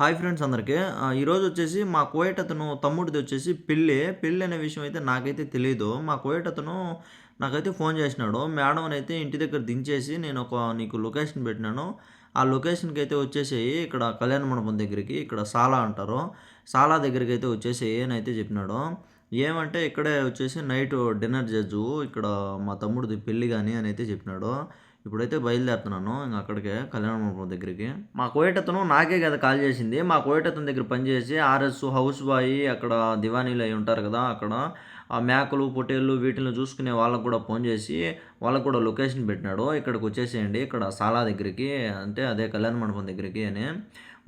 Hi friends అందరికీ. ఈరోజు వచ్చేసి మా కోయట్ అతను తమ్ముడిది వచ్చేసి పెళ్ళి పెళ్ళి అనే విషయం అయితే నాకైతే తెలియదు మా కోయట్ అతను నాకైతే ఫోన్ చేసినాడు. మేడం అయితే ఇంటి దగ్గర దించేసి నేను ఒక నీకు లొకేషన్ పెట్టినాను. ఆ లొకేషన్కి అయితే వచ్చేసేయి. ఇక్కడ కళ్యాణ మండపం దగ్గరికి ఇక్కడ సాలా అంటారు. సాలా దగ్గరికి అయితే వచ్చేసేయి అని అయితే చెప్పినాడు. ఏమంటే ఇక్కడే వచ్చేసి నైట్ డిన్నర్ చేద్దు ఇక్కడ మా తమ్ముడిది పెళ్ళి కానీ అని అయితే చెప్పినాడు. ఇప్పుడైతే బయలుదేరుతున్నాను. ఇంకా అక్కడికే కళ్యాణ మండపం దగ్గరికి. మా కోయటతను నాకే కదా కాల్ చేసింది. మా కోయటతను దగ్గర పనిచేసి ఆర్ఎస్ హౌస్ బాయ్ అక్కడ దివానీలు అయి ఉంటారు కదా అక్కడ. ఆ మేకలు పొట్టేళ్ళు వీటిని చూసుకునే వాళ్ళకు కూడా ఫోన్ చేసి వాళ్ళకు కూడా లొకేషన్ పెట్టినాడు. ఇక్కడికి వచ్చేసేయండి. ఇక్కడ సాలా దగ్గరికి అంటే అదే కళ్యాణ మండపం దగ్గరికి అని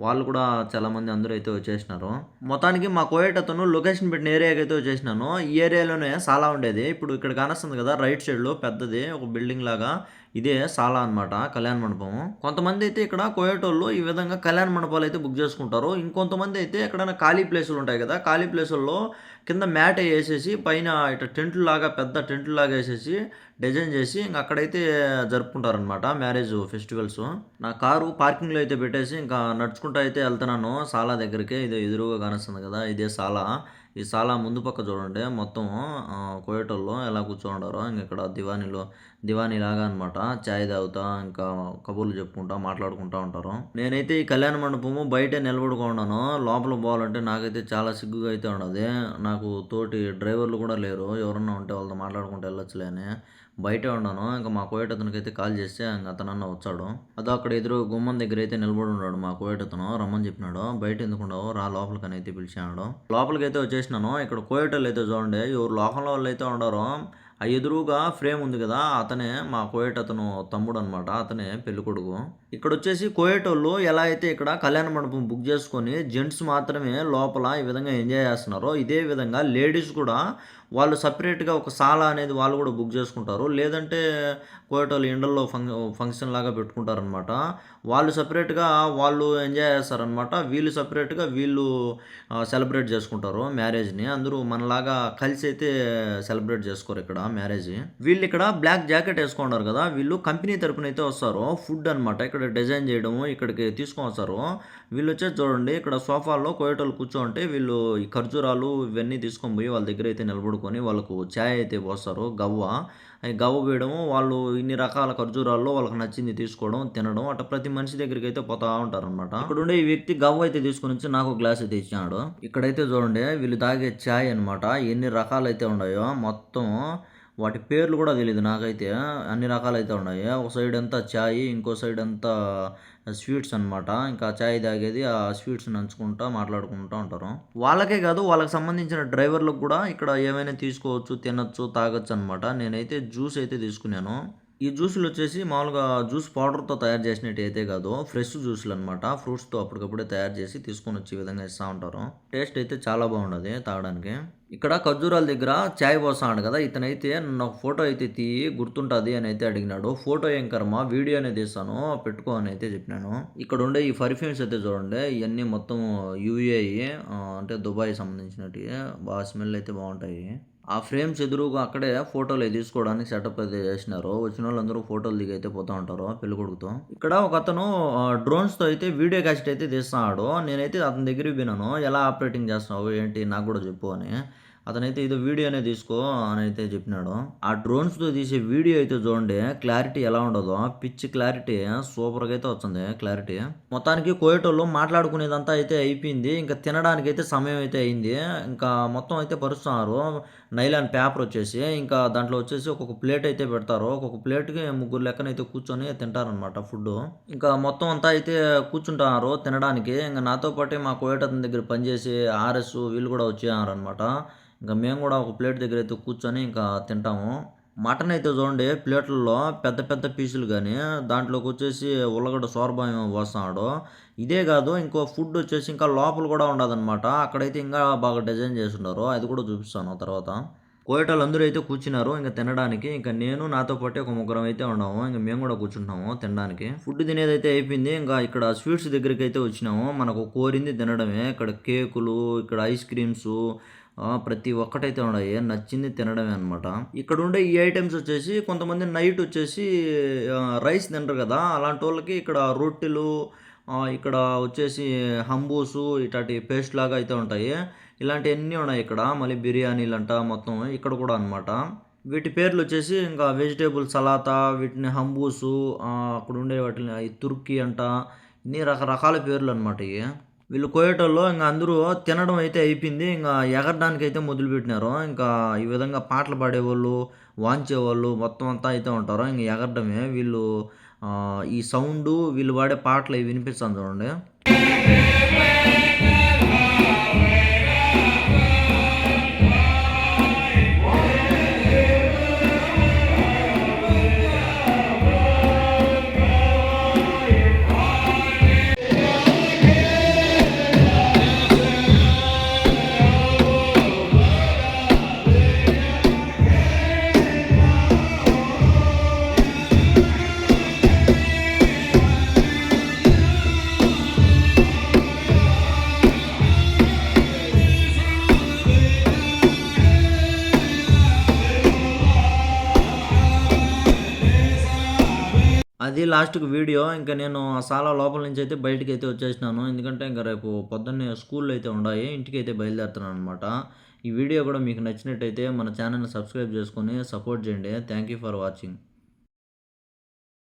వాళ్ళు కూడా చాలామంది అందరూ అయితే వచ్చేసినారు. మొత్తానికి మా కోయట్ అతను లొకేషన్ పెట్టిన ఏరియాకి అయితే వచ్చేసినాను. ఈ ఏరియాలోనే సాలా ఉండేది. ఇప్పుడు ఇక్కడ కానొస్తుంది కదా రైట్ సైడ్లో పెద్దది ఒక బిల్డింగ్ లాగా ఇదే సాలా అన్నమాట కళ్యాణ మండపం. కొంతమంది అయితే ఇక్కడ కోయటోళ్ళు ఈ విధంగా కళ్యాణ మండపాలు అయితే బుక్ చేసుకుంటారు. ఇంకొంతమంది అయితే ఎక్కడైనా ఖాళీ ప్లేసులు ఉంటాయి కదా ఖాళీ ప్లేసుల్లో కింద మ్యాట్ వేసేసి పైన ఇట్లా టెంట్లు లాగా పెద్ద టెంట్లు లాగా వేసేసి డిజైన్ చేసి ఇంకా అక్కడైతే జరుపుకుంటారనమాట మ్యారేజ్ ఫెస్టివల్స్. నా కారు పార్కింగ్లో అయితే పెట్టేసి ఇంకా నడుచుకుంటూ అయితే వెళ్తున్నాను. సాలా దగ్గరికి ఇది ఎదురుగా కానొస్తుంది కదా ఇదే సాలా. ఈ సాలా ముందు పక్క చూడండి. మొత్తం కోయటల్లో ఎలా కూర్చోండారో ఇంక ఇక్కడ దివానీలో దివానీ లాగా అనమాట చాయ్ తాగుతా ఇంకా కబుర్లు చెప్పుకుంటా మాట్లాడుకుంటా ఉంటారు. నేనైతే ఈ కళ్యాణ మండపము బయటే నిలబడుకున్నాను లోపల పోవాలంటే నాకైతే చాలా సిగ్గుగా అయితే ఉన్నది. నాకు తోటి డ్రైవర్లు కూడా లేరు. ఎవరన్నా ఉంటే వాళ్ళతో మాట్లాడుకుంటూ వెళ్ళొచ్చులే అని. బయటే ఉన్నాను. ఇంకా మా కోయట అతనికి అయితే కాల్ చేస్తే ఇంకా అతనన్న వచ్చాడు. అదో అక్కడ ఎదురు గుమ్మం దగ్గర అయితే నిలబడి ఉన్నాడు మా కోయట అతను. రమ్మని చెప్పినాడు. బయట ఎందుకు ఉండవు? రా లోపలికని అయితే పిలిచాడు లోపలికి అయితే వచ్చేసినాను. ఇక్కడ కోయటలు అయితే చూడండి. ఎవరు లోకంలో వాళ్ళు అయితే ఉండరు. ఆ ఎదురుగా ఫ్రేమ్ ఉంది కదా అతనే మా కోయట అతను తమ్ముడు అనమాట అతనే పెళ్ళి కొడుకు. ఇక్కడ వచ్చేసి కోయటోళ్ళు ఎలా అయితే ఇక్కడ కళ్యాణ మండపం బుక్ చేసుకొని జెంట్స్ మాత్రమే లోపల ఈ విధంగా ఎంజాయ్ చేస్తున్నారో ఇదే విధంగా లేడీస్ కూడా వాళ్ళు సపరేట్గా ఒక సాల అనేది వాళ్ళు కూడా బుక్ చేసుకుంటారు. లేదంటే కోయటోళ్ళు ఇండల్లో ఫంక్ ఫంక్షన్ లాగా పెట్టుకుంటారనమాట వాళ్ళు సపరేట్గా వాళ్ళు ఎంజాయ్ చేస్తారనమాట వీళ్ళు సపరేట్గా వీళ్ళు సెలబ్రేట్ చేసుకుంటారు మ్యారేజ్ని. అందరూ మనలాగా కలిసి అయితే సెలబ్రేట్ చేసుకోరు ఇక్కడ మ్యారేజ్. వీళ్ళు ఇక్కడ బ్లాక్ జాకెట్ వేసుకున్నారు కదా వీళ్ళు కంపెనీ తరపున అయితే వస్తారు. ఫుడ్ అన్నమాట. ఇక్కడ డిజైన్ చేయడము ఇక్కడికి తీసుకొని వస్తారు. వీళ్ళు వచ్చేసి చూడండి ఇక్కడ సోఫాల్లో కోయటోళ్ళు కూర్చోంటే వీళ్ళు ఈ ఖర్జూరాలు ఇవన్నీ తీసుకొని పోయి వాళ్ళ దగ్గర అయితే నిలబడుకొని వాళ్ళకు ఛాయ్ అయితే పోస్తారు గవ్వ. గవ్వ వేయడము వాళ్ళు ఇన్ని రకాల ఖర్జూరాల్లో వాళ్ళకి నచ్చింది తీసుకోవడం తినడం అట్లా ప్రతి మనిషి దగ్గరికి అయితే పోతా ఉంటారు అనమాట ఇక్కడ ఉండే ఈ వ్యక్తి గవ్వ అయితే తీసుకొని వచ్చి నాకు గ్లాస్ అయితే ఇచ్చినాడు. ఇక్కడైతే చూడండి వీళ్ళు తాగే ఛాయ్ అనమాట ఎన్ని రకాలైతే ఉన్నాయో మొత్తం వాటి పేర్లు కూడా తెలియదు నాకైతే. అన్ని రకాలైతే ఉన్నాయి. ఒక సైడ్ అంతా ఛాయ్ ఇంకో సైడ్ అంతా స్వీట్స్ అన్నమాట. ఇంకా ఛాయ్ తాగేది ఆ స్వీట్స్ నంచుకుంటా మాట్లాడుకుంటూ ఉంటారు. వాళ్ళకే కాదు వాళ్ళకి సంబంధించిన డ్రైవర్లకు కూడా ఇక్కడ ఏమైనా తీసుకోవచ్చు తినచ్చు తాగొచ్చు అనమాట నేనైతే జ్యూస్ అయితే తీసుకున్నాను. ఈ జ్యూసులు వచ్చేసి మామూలుగా జ్యూస్ పౌడర్తో తయారు చేసినట్టు అయితే కాదు ఫ్రెష్ జ్యూసులు అనమాట ఫ్రూట్స్తో అప్పటికప్పుడే తయారు చేసి తీసుకొని వచ్చే విధంగా ఇస్తూ ఉంటారు. టేస్ట్ అయితే చాలా బాగుండదు తాగడానికి. ఇక్కడ ఖర్జూరాల దగ్గర ఛాయ్ పోసాడు కదా ఇతనైతే నన్ను ఫోటో అయితే తీయి గుర్తుంటుంది అని అయితే అడిగినాడు. ఫోటో ఏం కర్మ వీడియో అనేది తీస్తాను పెట్టుకో అని అయితే చెప్పినాను. ఇక్కడ ఉండే ఈ పర్ఫ్యూమ్స్ అయితే చూడండి ఇవన్నీ మొత్తం యూఏ అంటే దుబాయ్ సంబంధించినవి బాగా స్మెల్ అయితే బాగుంటాయి. ఆ ఫ్రేమ్స్ ఎదురుగా అక్కడే ఫోటోలు తీసుకోవడానికి సెటప్ అయితే చేసినారు. వచ్చిన వాళ్ళందరూ ఫోటోలు దిగి అయితే పోతా ఉంటారు పెళ్ళి కొడుకుతో. ఇక్కడ ఒక అతను డ్రోన్స్తో అయితే వీడియో క్యాసెట్ అయితే తీస్తున్నాడు. నేనైతే అతని దగ్గరికి పోయినాను. ఎలా ఆపరేటింగ్ చేస్తున్నావు ఏంటి నాకు కూడా చెప్పు అని. అతనైతే ఇది వీడియోనే తీసుకో అని అయితే చెప్పినాడు. ఆ డ్రోన్స్తో తీసే వీడియో అయితే చూడండి క్లారిటీ ఎలా ఉండదో పిచ్ క్లారిటీ సూపర్గా అయితే వచ్చింది క్లారిటీ మొత్తానికి కోయటోళ్ళు మాట్లాడుకునేదంతా అయితే అయిపోయింది. ఇంకా తినడానికి అయితే సమయం అయితే అయింది. ఇంకా మొత్తం అయితే పరుస్తున్నారు. నైలాన్ పేపర్ వచ్చేసి ఇంకా దాంట్లో వచ్చేసి ఒక్కొక్క ప్లేట్ అయితే పెడతారు. ఒక్కొక్క ప్లేట్కి ముగ్గురు లెక్కనైతే కూర్చొని తింటారనమాట ఫుడ్ ఇంకా మొత్తం అంతా అయితే కూర్చుంటున్నారు తినడానికి. ఇంకా నాతో పాటు మా కోయట దగ్గర పనిచేసి ఆర్ఎస్ వీళ్ళు కూడా వచ్చేయారనమాట ఇంకా మేము కూడా ఒక ప్లేట్ దగ్గర అయితే కూర్చొని ఇంకా తింటాము. మటన్ అయితే చూడండి ప్లేట్లలో పెద్ద పెద్ద పీసులు కానీ దాంట్లోకి వచ్చేసి ఉల్లగడ్డ సోర్బాయం పోస్తున్నాడు ఇదే కాదు ఇంకో ఫుడ్ వచ్చేసి ఇంకా లోపల కూడా ఉండదన్నమాట. అక్కడైతే ఇంకా బాగా డిజైన్ చేసి ఉన్నారు. అది కూడా చూపిస్తాను తర్వాత. పోయేటోళ్ళు అందరూ అయితే కూర్చున్నారు. ఇంకా తినడానికి ఇంకా నేను నాతో పాటు ఒక ముగ్గురం అయితే ఉన్నాము. ఇంకా మేము కూడా కూర్చుంటాము తినడానికి. ఫుడ్ తినేది అయితే అయిపోయింది. ఇంకా ఇక్కడ స్వీట్స్ దగ్గరికి అయితే వచ్చినాము. మనకు కోరింది తినడమే. ఇక్కడ కేకులు ఇక్కడ ఐస్ క్రీమ్స్ ప్రతి ఒక్కటైతే ఉన్నాయి. నచ్చింది తినడమే అనమాట ఇక్కడ ఉండే ఈ ఐటమ్స్ వచ్చేసి కొంతమంది నైట్ వచ్చేసి రైస్ తినరు కదా. అలాంటి వాళ్ళకి ఇక్కడ రొట్టెలు ఇక్కడ వచ్చేసి హంబూసు ఇట్లాంటి పేస్ట్ లాగా అయితే ఉంటాయి. ఇలాంటివన్నీ ఉన్నాయి ఇక్కడ? మళ్ళీ బిర్యానీలు అంట మొత్తం ఇక్కడ కూడా అనమాట వీటి పేర్లు వచ్చేసి ఇంకా వెజిటేబుల్ సలాతా వీటిని హంబూసు అక్కడ ఉండే వాటిని తుర్కీ అంట ఇన్ని రకరకాల పేర్లు అనమాట ఇవి. వీళ్ళు కోయేటోళ్ళు ఇంకా అందరూ తినడం అయితే అయిపోయింది. ఇంకా ఎగరడానికి అయితే మొదలుపెట్టినారు. ఇంకా ఈ విధంగా పాటలు పాడేవాళ్ళు వాంచేవాళ్ళు మొత్తం అంతా అయితే ఉంటారు. ఇంకా ఎగరడమే. వీళ్ళు ఈ సౌండ్ వీళ్ళు పాడే పాటలు అవి వినిపిస్తాను చూడండి. అది లాస్ట్కి వీడియో ఇంకా నేను చాలా లోపల నుంచి అయితే బయటికి అయితే వచ్చేసినాను. ఎందుకంటే ఇంకా రేపు పొద్దున్నే స్కూల్లో అయితే ఉన్నాయి ఇంటికి అయితే బయలుదేరుతున్నాను అనమాట ఈ వీడియో కూడా మీకు నచ్చినట్టయితే మన ఛానల్ని సబ్స్క్రైబ్ చేసుకొని సపోర్ట్ చేయండి. Thank you for watching